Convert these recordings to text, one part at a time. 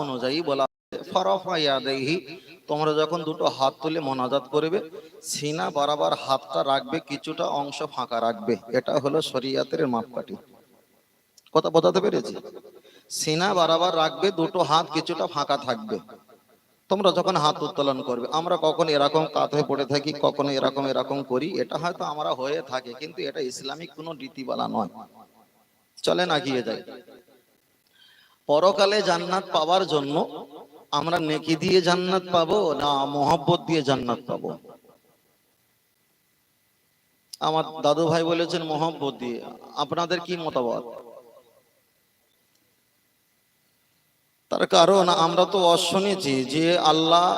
অনুযায়ী বলা হয়েছে, ফারাফা ইয়াদাইহি তোমরা যখন দুটো হাত তুলে মোনাজাত করবে সিনা বরাবর হাতটা রাখবে কিছুটা অংশ ফাঁকা রাখবে। এটা হলো শরিয়াতের মাপকাঠি। কথা বোঝাতে পেরেছি? সিনা বরাবর রাখবে দুটো হাত কিছুটা ফাঁকা থাকবে। তোমরা যখন হাত উত্তোলন করবে আমরা কখন এরকম কাত হয়ে পড়ে থাকি কখনো এরকম এরকম করি এটা হয়তো আমরা হয়ে থাকে কিন্তু এটা ইসলামিক কোনো রীতিবালা নয়। চলে না আগিয়ে যাই পরকালে জান্নাত পাওয়ার জন্য আমরা নেকি দিয়ে জান্নাত পাবো না মোহব্বত দিয়ে জান্নাত পাবো? আমার দাদু ভাই বলেছেন মোহব্বত দিয়ে। আপনাদের কি মতামত? তার কারণ আমরা তো শুনেছি যে আল্লাহ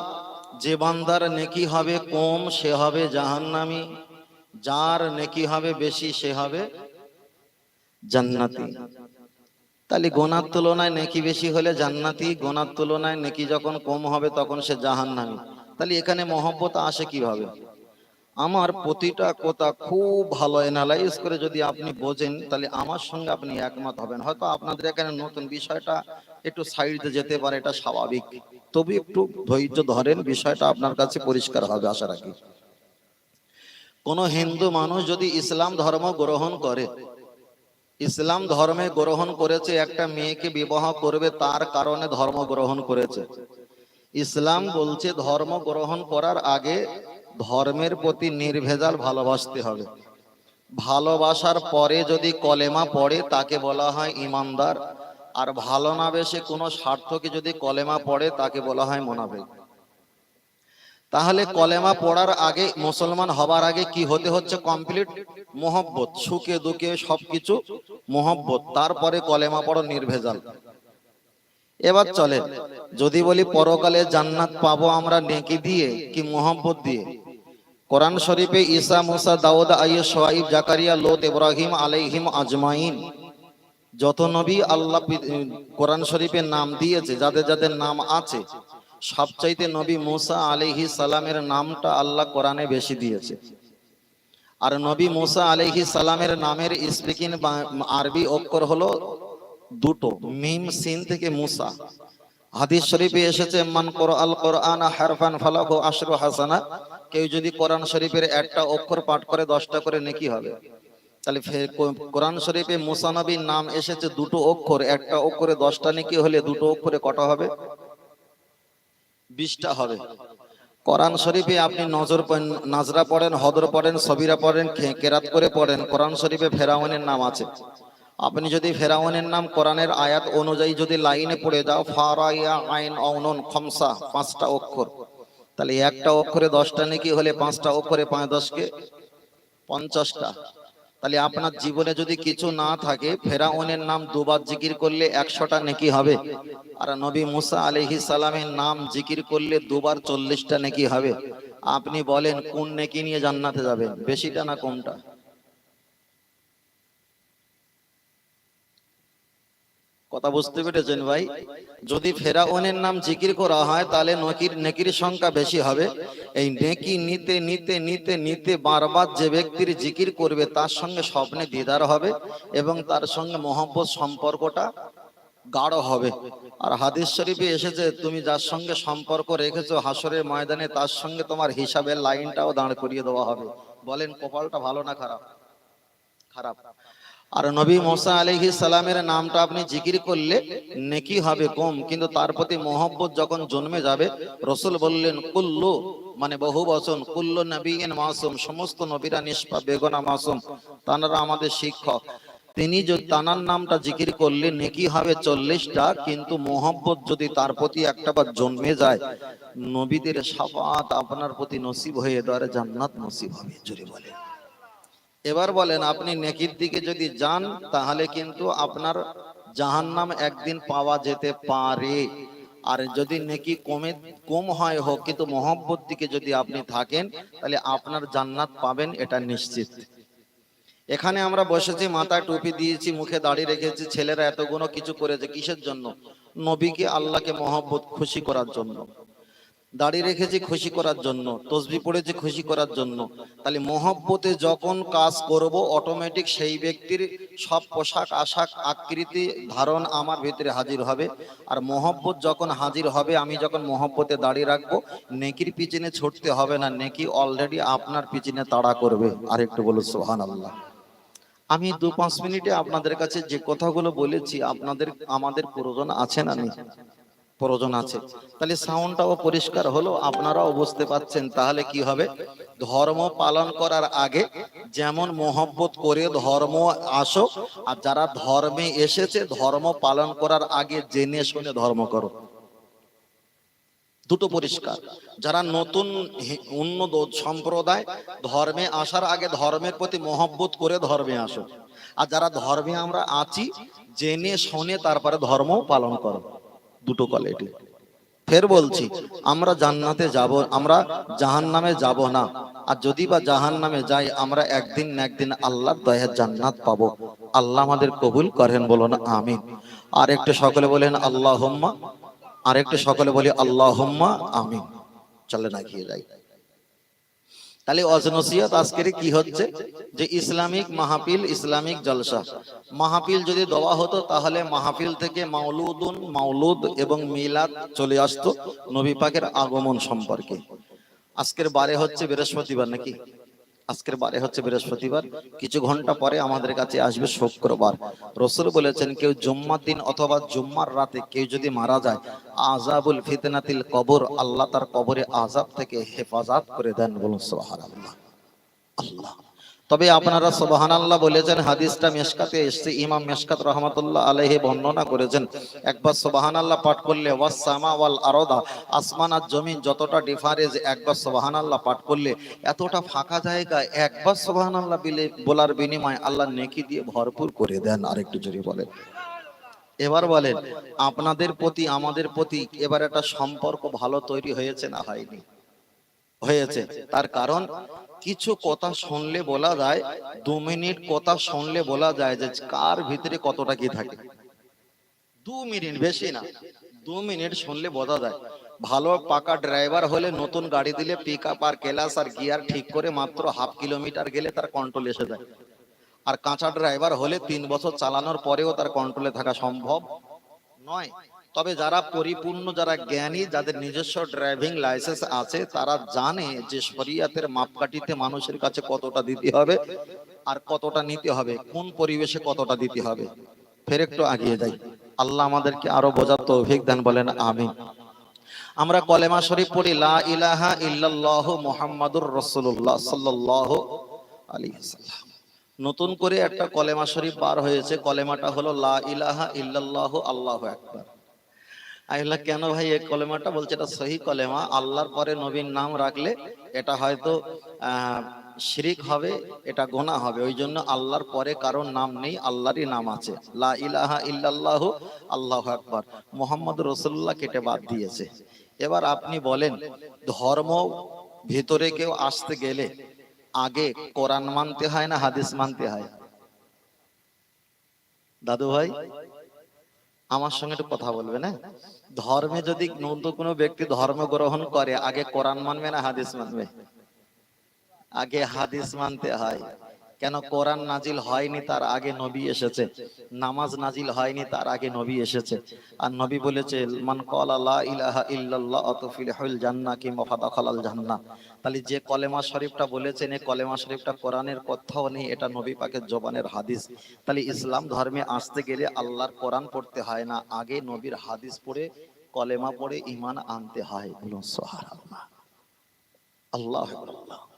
যে বান্দার নেকি হবে কম, সে হবে জাহান্নামি। যার নেকি হবে বেশি, সে হবে জান্নাতি। তাহলে গোনার তুলনায় নেকি বেশি হলে জান্নাতি, গোনার তুলনায় নেকি যখন কম হবে তখন সে জাহান্নামি। তাহলে এখানে মহব্বত আসে কীভাবে? আমার প্রতিটা কথা খুব ভালো এনালাইজ করে যদি আপনি বোঝেন, তাহলে আমার সঙ্গে আপনি একমত হবেন। হয়তো আপনাদের এখানে নতুন বিষয়টা একটু সাইডে যেতে পারে, এটা স্বাভাবিক। তবে একটু ধৈর্য ধরেন, বিষয়টা আপনার কাছে পরিষ্কার হবে, আশা রাখি। কোন হিন্দু মানুষ যদি ইসলাম ধর্ম গ্রহণ করে ইসলাম ধর্মে গ্রহণ করেছে, একটা মেয়েকে বিবাহ করবে, তার কারণে ধর্ম গ্রহণ করেছে। ইসলাম বলছে, ধর্ম গ্রহণ করার আগে ধর্মের প্রতি নির্ভেজাল ভালোবাসতে হবে। ভালোবাসার পরে যদি কলেমা পড়ে, তাকে বলা হয় ইমানদার। আর ভালো না বেশে কোনো স্বার্থকে যদি কলেমা পড়ে, তাকে বলা হয় মোনাফেক। তাহলে কলেমা পড়ার আগে মুসলমান হবার আগে কি হতে হচ্ছে কমপ্লিট? মোহব্বত সুখে দুঃখে সবকিছু মোহব্বত তারপরে কলেমা পড়ো নির্ভেজাল। এবার চলে যদি বলি পরকালে জান্নাত পাবো আমরা নেকি দিয়ে কি মোহব্বত দিয়ে? কোরআন শরীফে ঈসা মুসা দাউদ আইয়ুব সোয়াইব জাকারিয়া লোত ইব্রাহিম আলাইহিম আজমাইন। যত নবী আল্লাহ কোরআন শরীফের নাম দিয়েছে যাদের যাদের নাম আছে সবচাইতে নবী মুসা আলাইহি সালামের নামটা আল্লাহ কোরআনে বেশি দিয়েছে। আর নবী মুসা আলাইহি সালামের নামের স্পিকিং আরবি অক্ষর হলো দুটো, মিম, সিন থেকে মুসা। হাদিস শরীফে এসেছে, মান কর আল কোরআন হারফান ফালাহু আশরু হাসানা। কেউ যদি কোরআন শরীফের একটা অক্ষর পাঠ করে, দশটা করে, নেকি হবে? তাহলে কোরআন শরীফে মুসা নবীর নাম এসেছে দুটো অক্ষর। একটা অক্ষরে দশটা নেকি হলে দুটো অক্ষরে কটা হবে? বিশটা হবে। কোরআন শরীফে আপনি নজর নাজরা পড়েন, হদর পড়েন, সবিরা পড়েন কেরাত করে পড়েন, কোরআন শরীফে ফেরাউনের নাম আছে। আপনি যদি ফেরাউনের নাম কোরআনের আয়াত অনুযায়ী যদি লাইনে পড়ে যাও, ফারাইয়া আইন অনন খমসা, পাঁচটা অক্ষর। তাহলে একটা অক্ষরে দশটা নাকি হলে পাঁচটা অক্ষরে পাঁচ দশকে পঞ্চাশটা। তাহলে আপনার জীবনে যদি কিছু না থাকে, ফেরাউনের নাম দুবার জিকির করলে একশোটা নেকি হবে। আর নবী মুসা আলহি সালামের নাম জিকির করলে দুবার চল্লিশটা নেকি হবে। আপনি বলেন, কোন নেকি নিয়ে জান্নাতে যাবেন? বেশিটা না কমটা? কথা বুঝতে পেরেছেন ভাই? যদি ফেরাউনের নাম জিকির করা হয় তাহলে নকির নেকির সংখ্যা বেশি হবে। এই নেকি নিতে নিতে নিতে নিতে বারবার যে ব্যক্তির জিকির করবে তার সঙ্গে স্বপ্নে দিদার হবে এবং তার সঙ্গে মহব্বত সম্পর্কটা গাঢ় হবে। আর হাদিস শরীফে এসেছে তুমি যার সঙ্গে সম্পর্ক রেখেছো হাসরের ময়দানে তার সঙ্গে তোমার হিসাবের লাইনটাও দাঁড় করিয়ে দেওয়া হবে। বলেন কপালটা ভালো না খারাপ? খারাপ। আর নবী মোসা আলহি সালামের নামটা আপনি জিকির করলে নেকি হবে কম, কিন্তু তার প্রতি মোহব্বত যখন জন্মে যাবে, রসুল বললেন, কুল্লু মানে বহু বচন, কুল্লু নবী মাসুম সমস্ত নবীরা নিষ্পা বেগনা মাসুম, তানারা আমাদের শিক্ষক। তিনি যদি তানার নামটা জিকির করলে নেকি হবে চল্লিশটা, কিন্তু মোহব্বত যদি তার প্রতি একটা বার জন্মে যায়, নবীদের সাফাত আপনার প্রতি নসিব হয়ে দ্বারা জান্নাত নসিব হবে, জোরে বলে এবার বলেন, আপনি নেকির দিকে যদি যান, তাহলে কিন্তু আপনার জাহান্নাম একদিন পাওয়া যেতে পারে। আর যদি নেকি কমে, কম হয় হোক, কিন্তু মহব্বত দিকে যদি আপনি থাকেন, তাহলে আপনার জান্নাত পাবেন, এটা নিশ্চিত। এখানে আমরা বসেছি মাথায় টুপি দিয়েছি, মুখে দাঁড়িয়ে রেখেছি, ছেলেরা এতগুলো কিছু করেছে কিসের জন্য? নবীকে, আল্লাহকে মহব্বত, খুশি করার জন্য। দাড়ি রেখেছি খুশি করার জন্য, তসবি পড়েছি খুশি করার জন্য, তাহলে মহব্বতে যখন কাজ করব অটোমেটিক সেই ব্যক্তির সব পোশাক, আশাক, আকৃতি ধারণ আমার ভিতরে হাজির হবে। আর মহব্বত যখন হাজির হবে, আমি যখন মহব্বতে দাঁড়িয়ে রাখব, নেকির পিছনে ছুটতে হবে না, নেকি অলরেডি আপনার পিছনে তাড়া করবে। আর একটু বলো সোহান আল্লাহ আমি দু পাঁচ মিনিটে আপনাদের কাছে যে কথাগুলো বলেছি, আপনাদের, আমাদের প্রয়োজন আছে না নেই? প্রয়োজন আছে। তাহলে সাউন্ডটাও পরিষ্কার হলো, আপনারাও বুঝতে পাচ্ছেন তাহলে কি হবে? ধর্ম পালন করার আগে যেমন মোহব্বত করে ধর্ম আসো, আর যারা ধর্মে এসেছে, ধর্ম পালন করার আগে জেনে শুনে ধর্ম করো। দুটো পরিষ্কার। যারা নতুন অন্য সম্প্রদায়, ধর্মে আসার আগে ধর্মের প্রতি মহব্বত করে ধর্মে আসো। আর যারা ধর্মে আমরা আছি, জেনে শুনে তারপরে ধর্ম পালন করো। দুটো কোয়ালিটি ফের বলছি, আমরা জান্নাতে যাব, আমরা জাহান নামে যাব না। আর যদি বা জাহান নামে যাই, আমরা একদিন না একদিন আল্লাহর দয়া জান্নাত পাবো। আল্লাহ আমাদের কবুল করেন, বলুন আমি আর একটু সকলে বলেন আল্লাহ আর একটু সকলে বলি আল্লাহ আমি চলে না গিয়ে যাই। তাহলে অজনসিয়ত আজকের কি হচ্ছে? যে ইসলামিক মাহফিল, ইসলামিক জলসা। মাহফিল যদি দেওয়া হতো, তাহলে মাহফিল থেকে মাউলুদুন মাউলুদ এবং মিলাদ চলে আসতো নবী পাকের আগমন সম্পর্কে। আজকের বারে হচ্ছে বৃহস্পতিবার নাকি? আজকের বারে হচ্ছে বৃহস্পতিবার। কিছু ঘণ্টা পরে আমাদের কাছে আসবে শুক্রবার। রসুল বলেছেন, কেউ জুম্মার দিন অথবা জুম্মার রাতে কেউ যদি মারা যায় আজাবুল ফিতনাতিল কবর, আল্লাহ তার কবরে আজাব থেকে হেফাজত করে দেন বলুন আল্লাহ আল্লাহ। তবে আপনারা সুবহান আল্লাহ বলেছেন, হাদিসটা মেশকাতে এসছে, ইমাম মেশকাত রহমতুল্লাহ আলাইহি বর্ণনা করেছেন। একবার সুবহান আল্লাহ পাঠ করলে ওয়াস সামা ওয়াল আরদা, আসমান আর জমিন যতটা ডিফারেন্স একবার সুবহান আল্লাহ পাঠ করলে এতটা ফাঁকা জায়গা, একবার সুবহান আল্লাহ বিলে, বলার বিনিময়ে আল্লাহ নেকি দিয়ে ভরপুর করে দেন। আরেকটু জোরে বলেন। এবার বলেন, আপনাদের প্রতি, আমাদের প্রতি এবার একটা সম্পর্ক ভালো তৈরি হয়েছে না হয়নি? হয়েছে। তার কারণ, কিছু কথা শুনলে বলা যায়, দু মিনিট কথা শুনলে বলা যায় যে কার ভিতরে কতটা কি থাকে। দু মিনিট, বেশি না। দু মিনিট শুনলে বোঝা যায়। ভালো পাকা ড্রাইভার হলে নতুন গাড়ি দিলে পিক আপ আর কেলাস আর গিয়ার ঠিক করে মাত্র হাফ কিলোমিটার গেলে তার কন্ট্রোল এসে যায়। আর কাঁচা ড্রাইভার হলে তিন বছর চালানোর পরেও তার কন্ট্রোলে থাকা সম্ভব নয়। তবে যারা পরিপূর্ণ, যারা জ্ঞানী, যাদের নিজস্ব ড্রাইভিং লাইসেন্স আছে, তারা জানে যে শরিয়াতের মাপকাঠিতে মানুষের কাছে কতটা দিতে হবে আর কতটা নিতে হবে, কোন পরিবেশে কতটা দিতে হবে। ফের একটু আগিয়ে যাই। আল্লাহ আমাদেরকে আরও বোঝার তৌফিক দেন বলেন, আমিন। আমরা কলেমা শরীফ পড়ি, লা ইলাহা ইল্লাল্লাহ মুহাম্মাদুর রাসূলুল্লাহ সাল্লাল্লাহু আলাইহি ওয়াসাল্লাম। নতুন করে একটা কলেমা শরীফ বার হয়েছে, কলেমাটা হলো, লা ইলাহা ইল্লাল্লাহু আল্লাহু আকবার। আইলা কেন ভাই এই কলেমাটা? বলছে এটা সহি কলেমা। আল্লাহর পরে নবীর নাম রাখলে এটা হয়তো শিরিক হবে, এটা গোনা হবে। ওই জন্য আল্লাহর পরে কারোর নাম নেই, আল্লাহরই নাম আছে। লা ইলাহা ইল্লাল্লাহ, আল্লাহু আকবার। মোহাম্মদ রসুল্লাহ কেটে বাদ দিয়েছে। এবার আপনি বলেন, ধর্ম ভিতরে কেউ আসতে গেলে আগে কোরআন মানতে হয় না হাদিস মানতে হয়? দাদু ভাই আমার সঙ্গে একটু কথা বলবে না ধর্মে যদি নতুন কোনো ব্যক্তি ধর্ম গ্রহণ করে, আগে কোরআন মানবে না হাদিস মানবে? আগে হাদিস মানতে হয়। কেন কোরআন নাজিল হয়নি তার আগে নবী এসেছে? নামাজ নাজিল হয়নি তার আগে নবী এসেছে। আর নবী বলেছে মান ক্বালা লা ইলাহা ইল্লাল্লাহ আতফিলহুল জান্নাহ কি মাফাদাখালাল তাহলে যে কলেমা শরীফটা বলেছেন এই কলেমা শরীফটা কোরআনের কথাও নেই এটা নবী পাকের জবানের হাদিস। তাহলে ইসলাম ধর্মে আসতে গেলে আল্লাহর কোরআন পড়তে হয় না আগে নবীর হাদিস পড়ে কলেমা পড়ে ইমান আনতে হয়। বলুন সুবহানাল্লাহ। আল্লাহু আকবার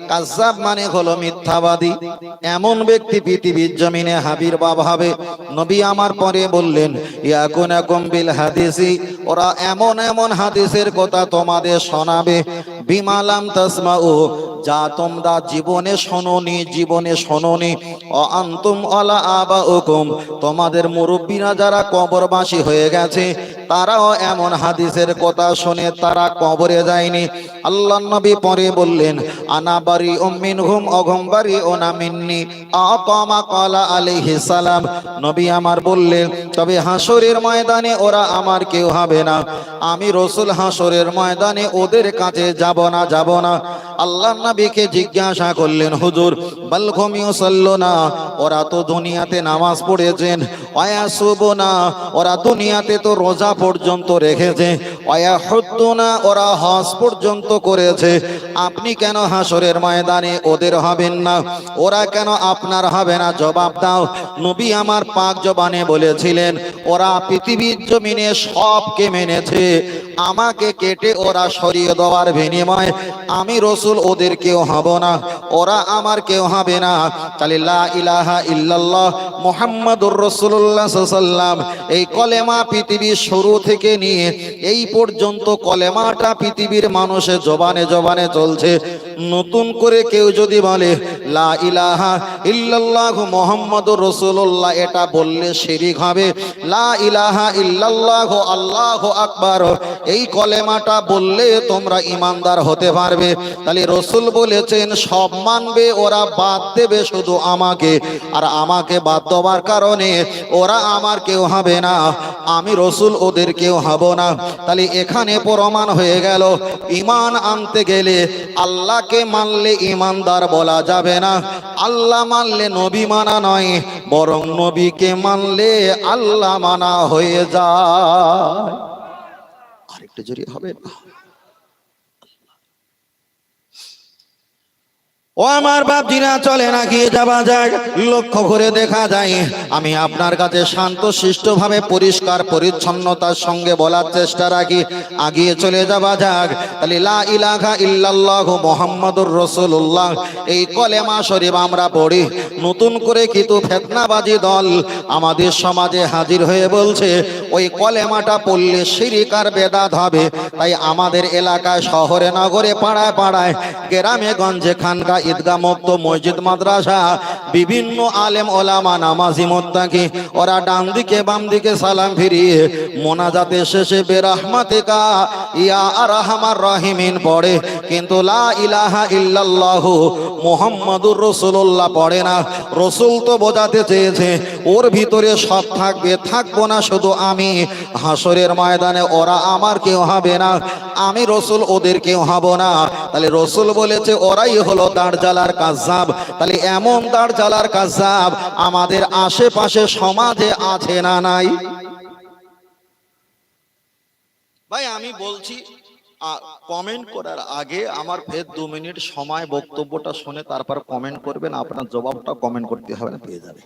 কাযাব মানে হলো মিথ্যাবাদী। এমন ব্যক্তি পৃথিবীর জমিনে আবির্ভাব হবে। নবী আমার পরে বললেন, ইয়াকুনাকুম বিল হাদিসি ওরা এমন এমন হাদিসের কথা তোমাদের শোনাবে। বিমালাম তাসমাউ, যা তোমরা জীবনে শোনোনি জীবনে শোনোনি। ও আন্তুম আলা আবা হুকুম তোমাদের মুরব্বীরা যারা কবরবাসী হয়ে গেছে তারাও এমন হাদিসের কথা শুনে তারা কবরে যায়নি। আল্লাহ নবী পরে বললেন, আনা বাড়ি উম্মিন হুম অঘম বাড়ি ওনা মিন্নি কলা সালাম। নবী আমার বললেন, তবে হাসরের ময়দানে ওরা আমার কেউ হবে না। আমি রসুল হাসরের ময়দানে ওদের কাছে যাব না যাব না। আল্লাহ নবীকে জিজ্ঞাসা করলেন, হুজুর, বল ঘুমিও সল্লো না? ওরা তো দুনিয়াতে নামাজ পড়েছেন। অয়া শুভ না? ওরা দুনিয়াতে তো রোজা পর্যন্ত রেখেছে। অয়া হদ্দ না ওরা হজ পর্যন্ত করেছে। আপনি কেন হাসরের ময়দানে ওদের হবেন না? ওরা কেন আপনার হবে না? জবাব দাও। নবী আমার পাক জবানে বলেছিলেন, ওরা পৃথিবীর জমিনে সবকে মেনেছে। আমাকে কেটে ওরা সরিয়ে দেওয়ার বিনিময় আমি রসুল ওদের কেউ হব না। ওরা আমার কেউ হবে না। তাহলে ইলাহা ইল্লাল্লাহ মুহাম্মাদুর রসুল্লাহ সাল্লাম এই কলেমা পৃথিবীর শুরু থেকে নিয়ে এই পর্যন্ত কলেমাটা পৃথিবীর মানুষের জবানে জবানে চলছে। নতুন করে কেউ যদি বলে, লা ইলাহা ইল্লাল্লাহ মুহাম্মাদুর রাসূলুল্লাহ এটা বললে শিরিক হবে। লা ইলাহা ইল্লাল্লাহ আল্লাহু আকবার এই কলেমাটা বললে তোমরা ইমানদার হতে পারবে। তাহলে রসুল বলেছেন, সব মানবে, ওরা বাদ দেবে শুধু আমাকে। আর আমাকে বাদ দেওয়ার কারণে ওরা আমার কেউ হবে না। আমি রসুল ওদের কেউ হব না। তাহলে এখানে প্রমাণ হয়ে গেল ইমান আনতে গেলে আল্লাহকে মানলে ইমানদার বলা যাবে না। আল্লাহ মানলে নবী মানা নয়, বরং নবীকে মানলে আল্লাহ মানা হয়ে যায়। আরেকটা জড়িয়ে হবে না? ও আমার বাপজিরা চলে না গিয়ে যাওয়া যায়? লক্ষ্য করে দেখা যায়, আমি আপনার কাছে শান্ত, শিষ্টভাবে, পরিষ্কার, পরিচ্ছন্নতার সঙ্গে বলার চেষ্টা রাখি। আগিয়ে চলে যাওয়া যাক। তাহলে লা ইলাহা ইল্লাল্লাহ মুহাম্মাদুর রাসূলুল্লাহ, এই কলেমা শরীফ আমরা পড়ি। নতুন করে কিন্তু ফেতনাবাজি দল আমাদের সমাজে হাজির হয়ে বলছে, ওই কলেমাটা পড়লে শিরিকার বেদাত হবে। তাই আমাদের এলাকায় শহরে, নগরে, পাড়ায় পাড়ায়, গ্রামে, গঞ্জে খানকা ঈদগাহ মুক্ত মসজিদ মাদ্রাসা, বিভিন্ন আলেম ওলামা, নামাজি মোত্তাকি, ওরা ডান দিকে বাম দিকে সালাম ফিরিয়ে মোনাজাতে শেষে বেরহমাতিকা, ইয়া আরহামার রহিমিন পড়ে। কিন্তু লা ইলাহা ইল্লাল্লাহ মুহাম্মাদুর রাসূলুল্লাহ পড়ে না। রসুল তো বোঝাতে চেয়েছে, ওর ভিতরে সব থাকবে, থাকব না শুধু আমি। হাসরের ময়দানে ওরা আমার কেউ হবে না, আমি রসুল ওদের কেউ হব না। তাহলে রসুল বলেছে, ওরাই হলো দাঁড়। জ্বালার কাজাব। তাহলে এমন দাঁড় জ্বালার কাজাব আমাদের আশেপাশে সমাজে আছে না নাই? ভাই, আমি বলছি কমেন্ট করার আগে আমার ফের দু মিনিট সময়, বক্তব্যটা শুনে তারপর কমেন্ট করবেন, আপনার জবাবটা কমেন্ট করতে হবে না, পেয়ে যাবে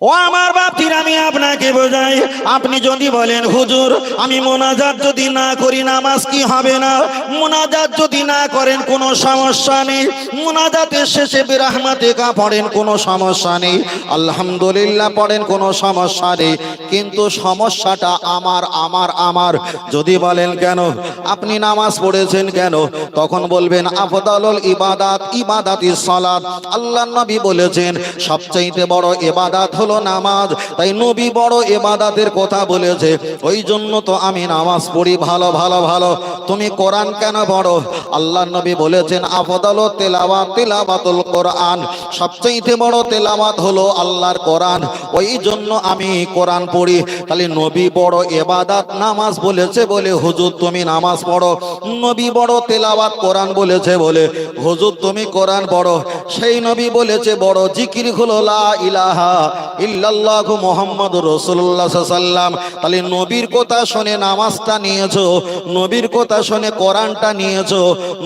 ও আমার বাপটির আমি আপনাকে বোঝাই। আপনি যদি বলেন, হুজুর, আমি মোনাজাত যদি না করি, নামাজ কি হবে না? মোনাজাত যদি না করেন, কোনো সমস্যা নেই। মোনাজাতের শেষে বিরাহমাতে কা পড়েন, কোনো সমস্যা নেই। আলহামদুলিল্লাহ পড়েন, কোনো সমস্যা নেই। কিন্তু সমস্যাটা আমার আমার আমার। যদি বলেন কেন? আপনি নামাজ পড়েছেন কেন? তখন বলবেন, আফদালুল ইবাদাত, ইবাদাতি সালাত। আল্লাহ নবী বলেছেন, সবচাইতে বড় ইবাদাত হলো নামাজ। তাই নবী বড় ইবাদাতের কথা বলেছে। ওই জন্য তো আমি নামাজ পড়ি ভালো ভালো ভালো। তুমি কোরআন কেন বড় আল্লাহ নবী বলেছেন, আফদাল তেলাওয়াত, তেলাওয়াতুল কোরআন। সবচাইতে বড় তেলাওয়াত হলো আল্লাহর কোরআন। ওই জন্য আমি কোরআন পড়ি। তাহলে নবী বড় এবাদাত নামাজ বলেছে বলে, হুজুর, তুমি নামাজ পড়ো। নবী বড় তেলাওয়াত কোরআন বলেছে বলে, হুজুর, তুমি কোরআন পড়ো। সেই নবী বলেছে, বড় জিকির হলো ইলাহা ইল্লাল্লাহু মোহাম্মদ রাসূলুল্লাহ সাল্লাম তাহলে নবীর কথা শুনে নামাজটা নিয়েছো, নবীর কথা শুনে কোরআনটা নিয়েছো,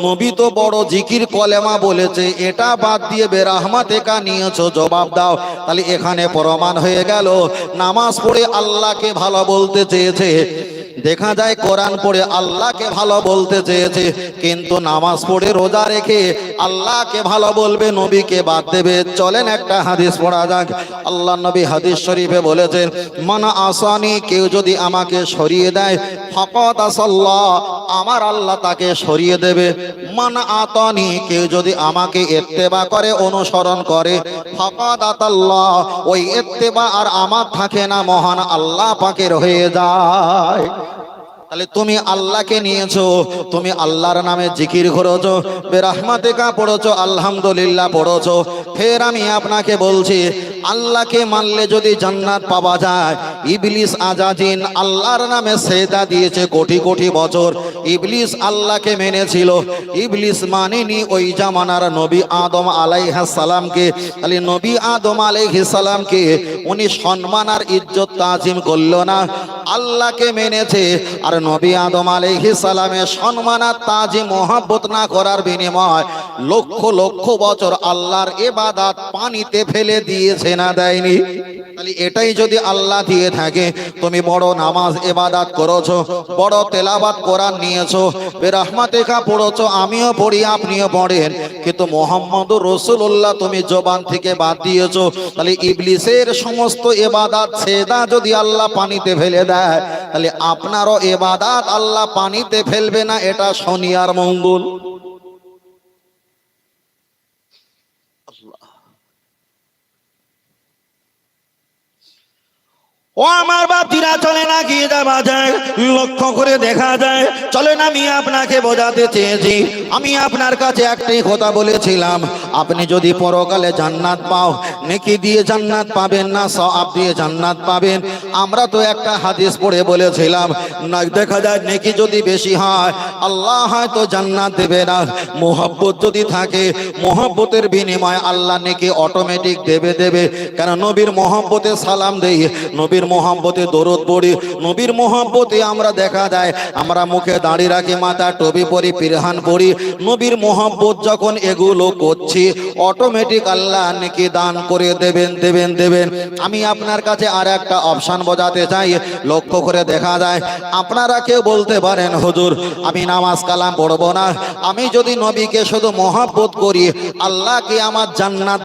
নবী তো বড় জিকির কলেমা বলেছে, এটা বাদ দিয়ে বেরাহমাতে কা নিয়েছো, জবাব দাও। তাহলে এখানে প্রমাণ হয়ে গেল, নামাজ পড়ে আল্লাহকে ভালো বলতে চেয়েছে। দেখা যায় কোরআন পড়ে আল্লাহকে ভালো বলতে চেয়েছে, কিন্তু নামাজ পড়ে রোজা রেখে আল্লাহকে ভালো বলবে, নবীকে বাদ দেবে। চলেন একটা হাদিস পড়া যাক। আল্লাহ নবী হাদিস শরীফে বলেছেন, মানা আসানি, কেউ যদি আমাকে সরিয়ে দেয় ফকত আসাল্লাহ, আমার আল্লাহ তাকে সরিয়ে দেবে। মানা আতানি, কেউ যদি আমাকে এত্তেবা করে, অনুসরণ করে ফকত আতাল্লাহ, ওই এত্তেবা আর আমার থাকে না, মহান আল্লাহ পাকের হয়ে যায়। তাহলে তুমি আল্লাহকে নিয়েছো, তুমি আল্লাহর নামে জিকির করেছ, বেরহমাতেকা পড়েছো, আলহামদুলিল্লাহ পড়েছো। ফের আমি আপনাকে বলছি আল্লাহকে মানলে যদি জান্নাত পাওয়া যায়, ইবলিস আজাজিন আল্লাহর নামে সেদা দিয়েছে কোটি কোটি বছর। ইবলিস আল্লাহকে মেনেছিল। ইবলিস মানেনি ওই জামানার নবী আদম আলাইহাস সালামকে তাহলে নবী আদম আলাইহিস সালামকে উনি সম্মান আর ইজ্জত তাজিম করল না। আল্লাহকে মেনেছে আর নবী আদম আলাইহিস সালামের সম্মান আর তাজিম, মোহাব্বত না করার বিনিময় লক্ষ লক্ষ বছর আল্লাহর ইবাদত পানিতে ফেলে দিয়েছে না দেয়নি? তাহলে এটাই যদি আল্লাহ দিয়ে থাকে, তুমি বড় নামাজ ইবাদত করেছ, বড় তেলাবাত কোরআন নিয়েছো বেরহমাতেকা পড়েছো, আমিও পড়ি, আপনিও পড়েন, কিন্তু মোহাম্মদ রসুল্লাহ তুমি জবান থেকে বাদ দিয়েছ, তাহলে ইবলিসের সমস্ত এবাদাত সেদা যদি আল্লাহ পানিতে ফেলে দেয়, তাহলে আপনারও এবাদাত আল্লাহ পানিতে ফেলবে না, এটা শনিয়ার মঙ্গল। ও আমার বাতিরা চলে না গিয়ে যাওয়া যায়? লক্ষ্য করে দেখা যায়, চলে না, আমি আপনাকে বোঝাতে চেয়েছি। আমি আপনার কাছে একটাই কথা বলেছিলাম। আপনি যদি পরকালে জান্নাত পাও, নেকি দিয়ে জান্নাত পাবেন না সব দিয়ে জান্নাত পাবেন। আমরা তো একটা হাদিস পড়ে বলেছিলাম, না, দেখা যায় নেকি যদি বেশি হয়, আল্লাহ হয়তো জান্নাত দেবে না। মোহব্বত যদি থাকে, মোহব্বতের বিনিময়ে আল্লাহ নেকি অটোমেটিক দেবে দেবে। কেন নবীর মোহব্বতে সালাম দেই, নবীর মোহাম্মতে দরদ পড়ি, নবীর মোহাম্মতে আমরা দেখা যায়, আমরা মুখে দাঁড়িয়ে রাখি, মাথা টবি পরি, পিরহান পড়ি নবীর মোহাম্মত যখন এগুলো করছি অটোমেটিক আল্লাহ নাকি দান করে দেবেন দেবেন দেবেন। আমি আপনার কাছে আর একটা অপশন বোঝাতে চাই, লক্ষ্য করে দেখা যায়, আপনারা কেউ বলতে পারেন, হুজুর, আমি নামাজ কালাম পড়ব না। আমি যদি নবীকে শুধু মহাব্বত করি, আল্লাহ কি আমার জান্নাত